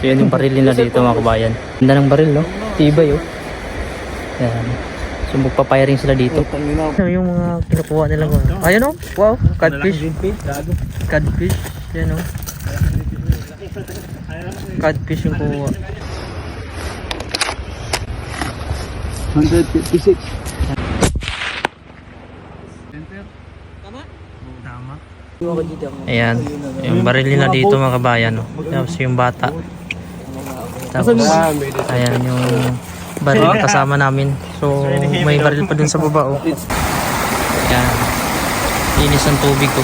So yan yung baril nila dito mga kabayan. Ganda ng baril no? Tibay oh. Yan. So magpa-firing sila dito. Ano yung mga kinukuha nila mga... Ayan oh. Wow. Catfish. Catfish. Yan oh. Catfish yung kuha. 156. Ayan. Yung baril nila dito mga kabayan. No? Tapos yung bata. Tapos ayan yung baril kasama namin. So may baril pa dun sa baba. Oh. Ayan. Linis ng tubig ko.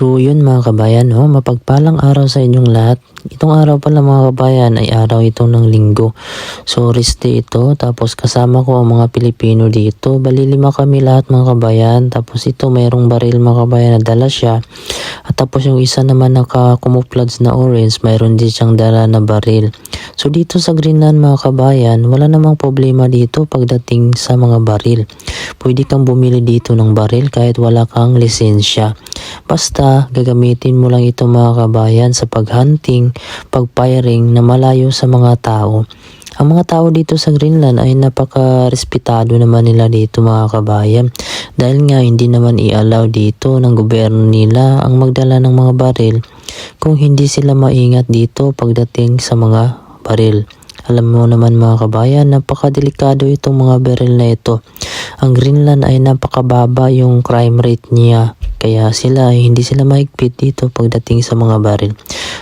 So yun mga kabayan, no? mapagpalang araw sa inyong lahat. Itong araw pala mga kabayan ay araw ito ng linggo. So rest day ito, tapos kasama ko ang mga Pilipino dito. Bali lima kami lahat mga kabayan. Tapos ito mayroong baril mga kabayan na dala siya. Tapos yung isa naman naka-camouflage na orange, mayroon din siyang dala na baril. So dito sa Greenland mga kabayan, wala namang problema dito pagdating sa mga baril. Pwede kang bumili dito ng baril kahit wala kang lisensya. Basta gagamitin mo lang ito mga kabayan sa paghunting, pagfiring na malayo sa mga tao. Ang mga tao dito sa Greenland ay napaka-respetado naman nila dito mga kabayan. Dahil nga hindi naman i-allow dito ng gobyerno nila ang magdala ng mga baril kung hindi sila maingat dito pagdating sa mga baril. Alam mo naman mga kabayan, napakadelikado itong mga baril na ito. Ang Greenland ay napakababa yung crime rate niya. Kaya sila hindi sila mahigpit dito pagdating sa mga baril.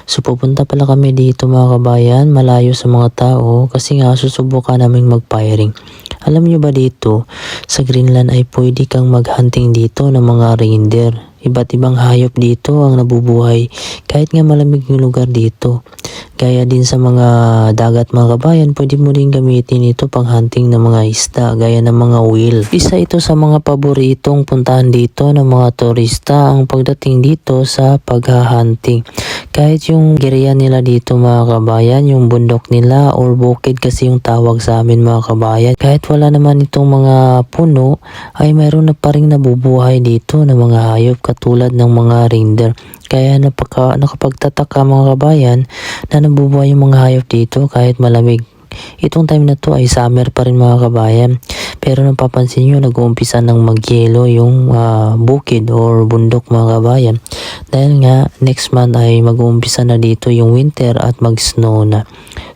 So pupunta pala kami dito mga kabayan, malayo sa mga tao kasi nga susubukan namin mag-firing. Alam nyo ba dito, sa Greenland ay pwede kang maghunting dito ng mga reindeer. Iba't ibang hayop dito ang nabubuhay kahit nga malamig yung lugar dito. Gaya din sa mga dagat mga kabayan, pwede mo rin gamitin ito pang hunting ng mga isda gaya ng mga whale. Isa ito sa mga paboritong puntahan dito ng mga turista ang pagdating dito sa paghahunting. Kahit yung giriya nila dito mga kabayan, yung bundok nila or bukid kasi yung tawag sa amin mga kabayan. Kahit wala naman itong mga puno, ay mayroon na pa rin nabubuhay dito ng mga hayop katulad ng mga reindeer. Kaya napaka, nakapagtataka mga kabayan na nabubuhay yung mga hayop dito kahit malamig. Itong time na to ay summer pa rin mga kabayan. Pero napapansin nyo, nag-uumpisa ng magyelo yung ah, bukid or bundok mga kabayan. Dahil nga, next month ay mag-uumpisa na dito yung winter at mag-snow na.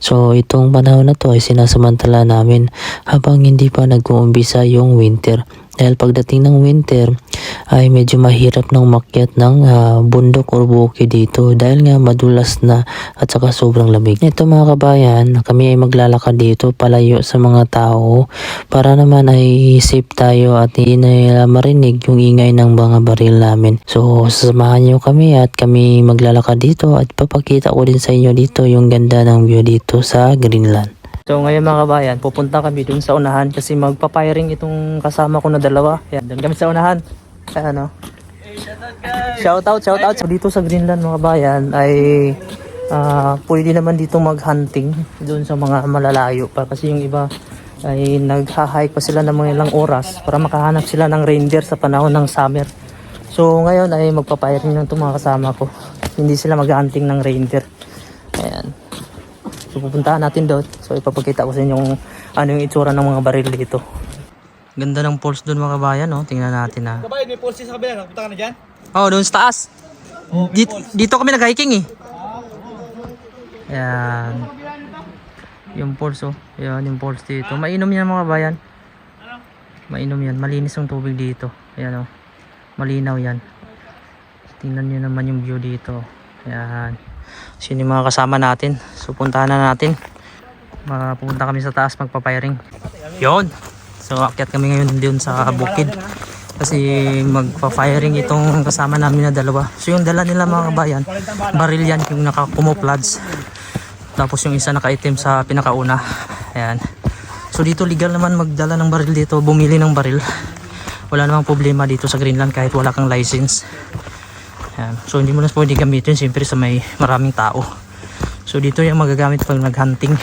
So, itong panahon na to ay sinasamantala namin habang hindi pa nag-uumpisa yung winter. Dahil pagdating ng winter ay medyo mahirap nang makyat ng ah, bundok or bukid dito dahil nga madulas na at saka sobrang lamig. Ito mga kabayan, kami ay maglalakad dito palayo sa mga tao para naman ay safe tayo at hindi na nila marinig yung ingay ng mga baril namin. So sasamahan nyo kami at kami maglalakad dito at papakita ko din sa inyo dito yung ganda ng view dito sa Greenland. So ngayon mga kabayan, pupunta kami dun sa unahan kasi magpa-firing itong kasama ko na dalawa. Yan, dun kami sa unahan. Ayan o. Shout out, shout out. Dito sa Greenland mga kabayan ay ah pwede naman dito mag-hunting dun sa mga malalayo pa kasi yung iba ay nagha-hike pa sila ng mga ilang oras para makahanap sila ng reindeer sa panahon ng summer. So ngayon ay magpa-firing ng itong mga kasama ko. Hindi sila mag-hunting ng reindeer. Ayan. So pupuntahan natin doon. So ipapakita ko sa inyo ano yung itsura ng mga baril dito. Ganda ng pulse doon mga kabayan, no? Tingnan natin ha. Kabayan, may pulse sa kabila. Nagpunta ka na dyan? Oh, doon sa taas. dito, dito kami nag-hiking eh. Ayan. Yung pulse oh. Ayan yung pulse dito. Mainom yan mga kabayan. Mainom yan. Malinis yung tubig dito. Ayan oh. Malinaw yan. Tingnan nyo naman yung view dito. Ayan. Sino yung mga kasama natin? So puntahan na natin. Pupunta kami sa taas magpa-firing. Yon. So akyat kami ngayon dun sa bukid. Kasi magpa-firing itong kasama namin na dalawa. So yung dala nila mga kabayan, baril yan yung naka-camouflage. Tapos yung isa naka-item sa pinakauna. Ayan. So dito legal naman magdala ng baril dito, bumili ng baril. wala namang problema dito sa Greenland kahit wala kang license. Yan. So hindi mo na pwede gamitin siyempre sa may maraming tao. So dito yung magagamit pag naghunting.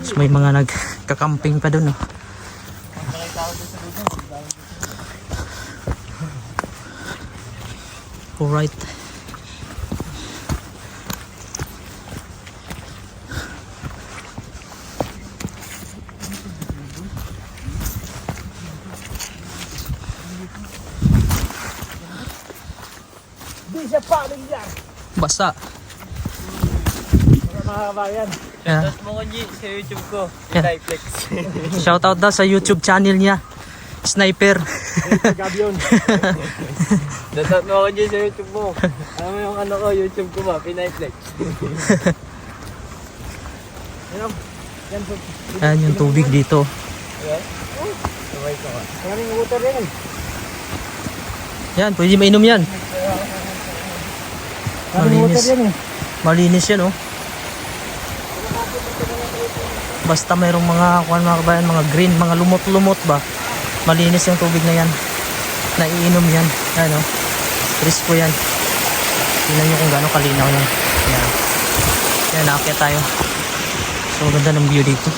So may mga nagkakamping pa doon. Oh. Alright. Basta. Mga. Yeah. Tapos mo ko sa YouTube ko. Yeah. Typlex. Shoutout daw sa YouTube channel niya. Sniper. Gabi yun. Datat mo ko G sa YouTube mo. Alam mo yung ano ko, YouTube ko ba? Pinayflex. Yan. Yan. Ayan yung tubig dito. Sabay ko ka. Maraming water yan. Yan, pwede mainom yan. Malinis. eh. Malinis yan oh. Basta mayroong mga kuan mga kabayan, mga green, mga lumot-lumot ba. Malinis yung tubig na yan. Naiinom yan. Oh. Frisco yan. Tingnan nyo kung gaano kalinaw yan. Yan. Yan, naakyat tayo. So, ganda ng view dito.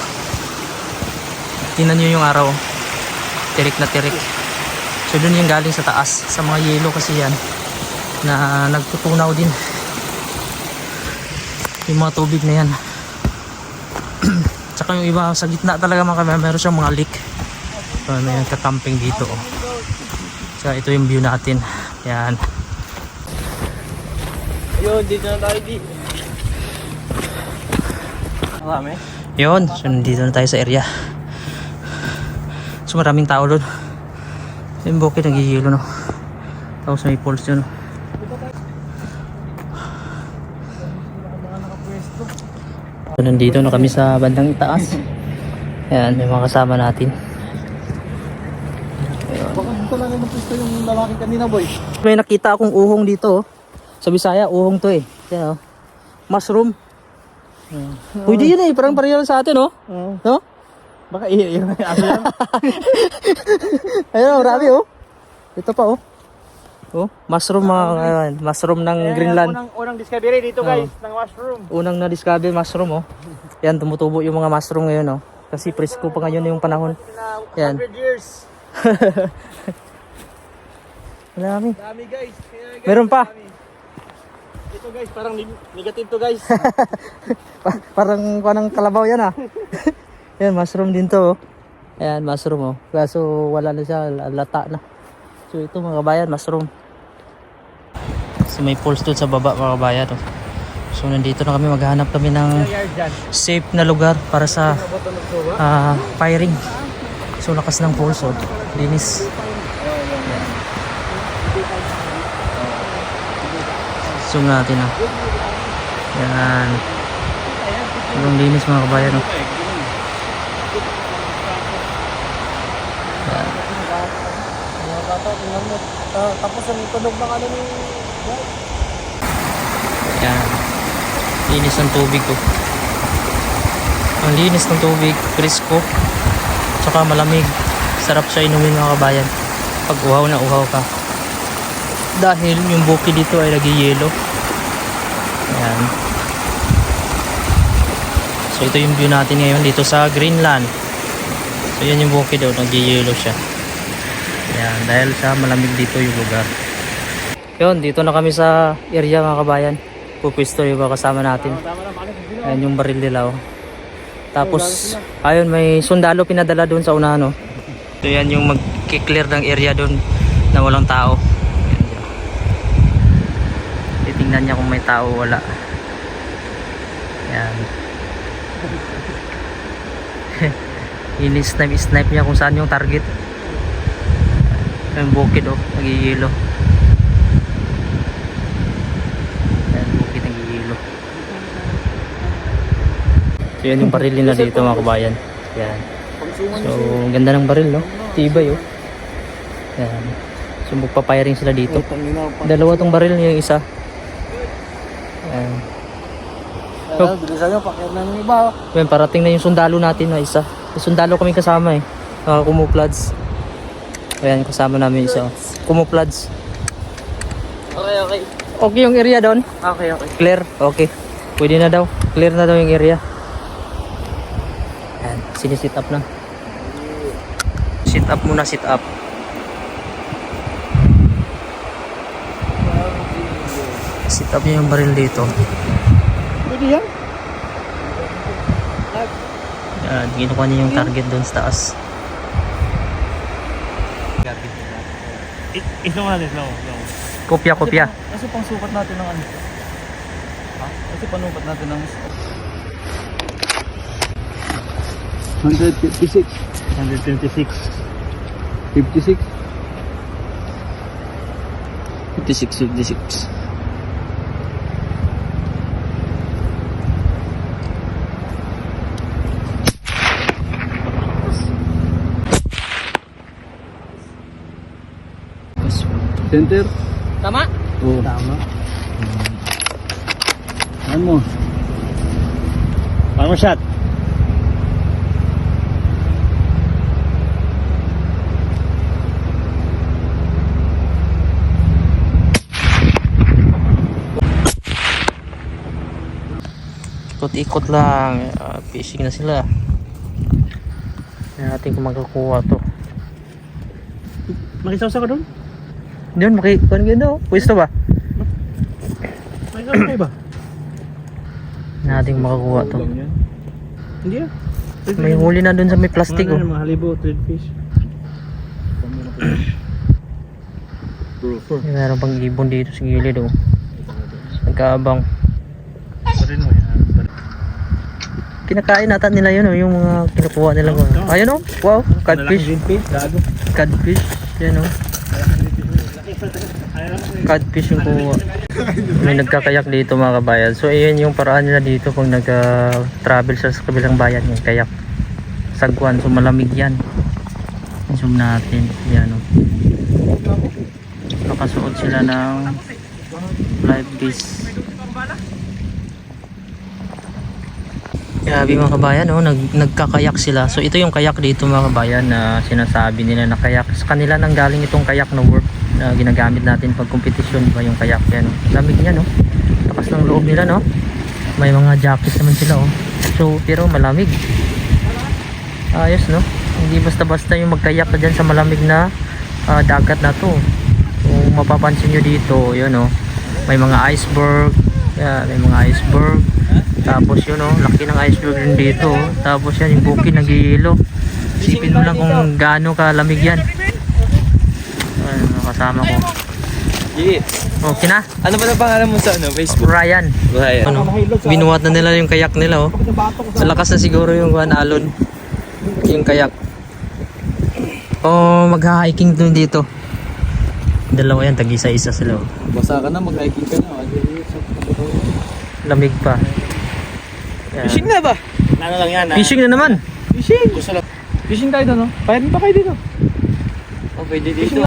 Tingnan nyo yung araw. Tirik na tirik. So, dun yung galing sa taas. Sa mga yelo kasi yan. Na nagtutunaw din yung mga tubig na yan tsaka yung iba sa gitna talaga mga kami meron siyang mga leak so, may nagka-camping dito oh. so ito yung view natin yan Ayun, dito na tayo di. Marami? yun so nandito na tayo sa area so maraming tao doon yung bukid nagigilo no tapos may pulse yun no? So, nandito na kami sa bandang taas yan may mga kasama natin Lang yung pisto yung lalaki kanina boy. May nakita akong uhong dito. oh. Sa Bisaya, uhong to eh. Yan oh. Mushroom. Pwede yun eh. Parang pareho lang sa atin oh. Oo. No? Baka iyo aso yan. Ayun oh, marami oh. Ito pa oh. Oh, mushroom mga kawan. Mushroom ng Greenland. Unang, unang discovery dito guys, ng mushroom. Unang na-discover mushroom oh. Yan, tumutubo yung mga mushroom ngayon oh. Kasi presko pa ngayon yung panahon. Na Yan. 100 years. Marami. Dami guys. Kaya, guys Meron pa. dami. Ito guys, parang neg- negative to guys. Pa- parang parang kalabaw yan ah. yan, mushroom din to. oh. Ayan, mushroom oh. Kaso wala na siya, la- lata na. So ito mga kabayan, mushroom. So may pulse doon sa baba mga kabayan oh. So nandito na kami, maghanap kami ng safe na lugar para sa ah, firing. So lakas ng pulse oh. Linis. Zoom natin ah. Yan. Sobrang linis mga kabayan oh. Yan. Tapos ang tunog ng ano ni... Yan. Linis ng tubig ko. Ang linis ng tubig, fresco. Tsaka malamig. Sarap siya inumin mga kabayan. Pag uhaw na uhaw ka. Dahil yung buki dito ay nagiyelo. Yan. So ito yung view natin ngayon dito sa Greenland. So yan yung buki daw, nagiyelo siya. Yan, dahil sa malamig dito yung lugar. Yun, dito na kami sa area mga kabayan. Pupwisto yung kasama natin. Ayan yung baril nila oh. Tapos, ayun may sundalo pinadala doon sa unahan oh. So yan yung mag-clear ng area doon na walang tao. Titingnan niya kung may tao wala. Yan. Ini-snipe snipe niya kung saan yung target. Yung bukid oh, nagigilo. Yan, bukid nagigilo. So yan yung baril nila dito mga kabayan. Yan. So, ganda ng baril, no? Tibay, oh. Yan. So, magpa-firing sila dito. Dalawa tong baril, yung isa. Yan. Iba. Yan, parating na yung sundalo natin na isa. Yung sundalo kami kasama, eh. Mga kumuplads. Ayan, kasama namin isa. Kumuplads. Okay, okay. Okay yung area doon? Okay, okay. Clear? Okay. Pwede na daw. Clear na daw yung area. Ayan, sinisit up na. Sit up muna, sit up. Sit up niya yung baril dito. Pwede yan? Ayan, ginukuha niya yung target doon sa taas. Ito nga no, no. Kopya, kopya. Kasi pang sukat natin ng ano. Ha? Kasi panukat natin ng... 156. 126. 56. 56, 56. Center. Tama? Oo. Tama. Ano mo? Paano shot? Ikot-ikot lang. Ah, fishing na sila. Tingnan natin kung magkakuha to. Makisawsa ka doon? Doon, maki... Paano ganda oh? Pwesto ba? Makisawsa ba? Tingnan natin kung makakuha to. Hindi ah. May huli na doon sa may plastic oh. mga halibo, threadfish. May meron pang ibon dito sa gilid oh. Nagkaabang. Pa rin mo yan. Kinakain nata nila yun oh, yung mga kinukuha nila. Oh. Ayun oh, wow, catfish. Catfish. Yan oh. Catfish yung kuha. May nagkakayak dito mga kabayan. So ayan yung paraan nila dito pag nag-travel sa kabilang bayan yung kayak. Sagwan. So malamig yan. Zoom natin. Yan oh. Nakasuot sila ng live vest. Grabe mga kabayan, oh, nag, nagkakayak sila. So ito yung kayak dito mga kabayan na sinasabi nila na kayak. Sa kanila nang galing itong kayak na work na ginagamit natin pag kompetisyon ba yung kayak yan. Oh. Lamig niya no. Takas ng loob nila no. May mga jackets naman sila oh. So pero malamig. Ayos no. Hindi basta-basta yung magkayak ka dyan sa malamig na ah, dagat na to. Kung mapapansin nyo dito, yun oh. May mga iceberg. Yeah, may mga iceberg. Tapos yun oh, laki ng iceberg rin dito. oh. Tapos yan yung bukid nag-iilo. Isipin mo lang kung gaano kalamig yan. Mga kasama ko. Okay na, ano ba na pangalan mo sa ano, Facebook? Ryan. Ryan. Ano, binuhat na nila yung kayak nila oh. Malakas na siguro yung one alon. Yung kayak. Oh, mag-hiking dun dito. Dalawa yan, tag-isa-isa sila oh. Basa ka na, mag-hiking ka na. Lamig pa. Yan. Fishing na ba? Ano lang yan ah. Fishing na naman. Fishing! Gusto lang. Fishing tayo doon, no? Pwede pa kayo dito. Oh, pwede dito.